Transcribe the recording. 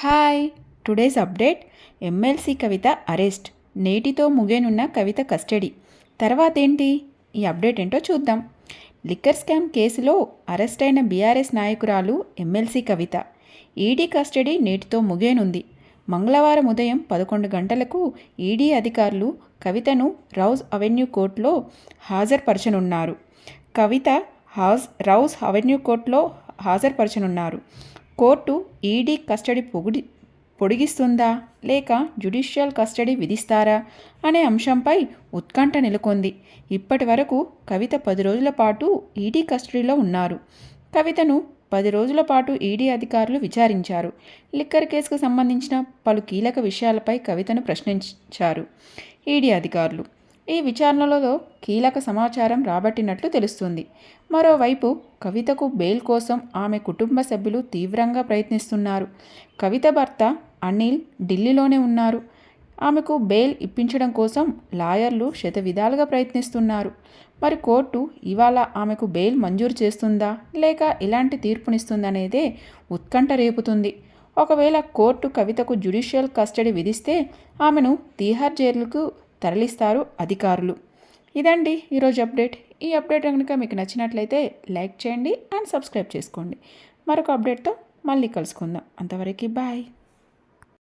Hi. Today's update. MLC Kavitha arrest. నేటితో ముగేనున్న కవిత custody. తర్వాత ఏంటి ఈ అప్డేట్ ఏంటో చూద్దాం. లిక్కర్ స్కామ్ కేసులో అరెస్ట్ అయిన బీఆర్ఎస్ నాయకురాలు ఎమ్మెల్సీ కవిత. ఈడీ కస్టడీ నేటితో ముగేనుంది మంగళవారం ఉదయం పదకొండు గంటలకు ఈడీ అధికారులు కవితను రౌజ్ అవెన్యూ కోర్టులో హాజరుపరచనున్నారు. కవిత హాజ్ రౌజ్ అవెన్యూ కోర్టులో హాజరుపరచనున్నారు. కోర్టు ఈడీ కస్టడీ పొగిడి పొడిగిస్తుందా? లేక జ్యుడిషియల్ కస్టడీ విధిస్తారా? అనే అంశంపై ఉత్కంఠ నెలకొంది. ఇప్పటి వరకు కవిత పది రోజుల పాటు ఈడీ కస్టడీలో ఉన్నారు. కవితను పది రోజుల పాటు ఈడీ అధికారులు విచారించారు. లిక్కర్ కేసుకు సంబంధించిన పలు కీలక విషయాలపై కవితను ప్రశ్నించారు. ఈడీ అధికారులు ఈ విచారణలలో కీలక సమాచారం రాబట్టినట్లు తెలుస్తుంది. మరోవైపు కవితకు బెయిల్ కోసం ఆమె కుటుంబ సభ్యులు తీవ్రంగా ప్రయత్నిస్తున్నారు. కవిత భర్త అనిల్ ఢిల్లీలోనే ఉన్నారు. ఆమెకు బెయిల్ ఇప్పించడం కోసం లాయర్లు శత విధాలుగా ప్రయత్నిస్తున్నారు. మరి కోర్టు ఇవాళ ఆమెకు బెయిల్ మంజూరు చేస్తుందా? లేక ఎలాంటి తీర్పునిస్తుందనేదే ఉత్కంఠ రేపుతుంది. ఒకవేళ కోర్టు కవితకు జ్యుడిషియల్ కస్టడీ విధిస్తే ఆమెను తీహార్ జైలుకు తరలిస్తారు అధికారులు. ఇదండి ఈరోజు అప్డేట్. ఈ అప్డేట్ కనుక మీకు నచ్చినట్లయితే లైక్ చేయండి అండ్ సబ్స్క్రైబ్ చేసుకోండి. మరొక అప్డేట్తో మళ్ళీ కలుసుకుందాం. అంతవరకు బాయ్.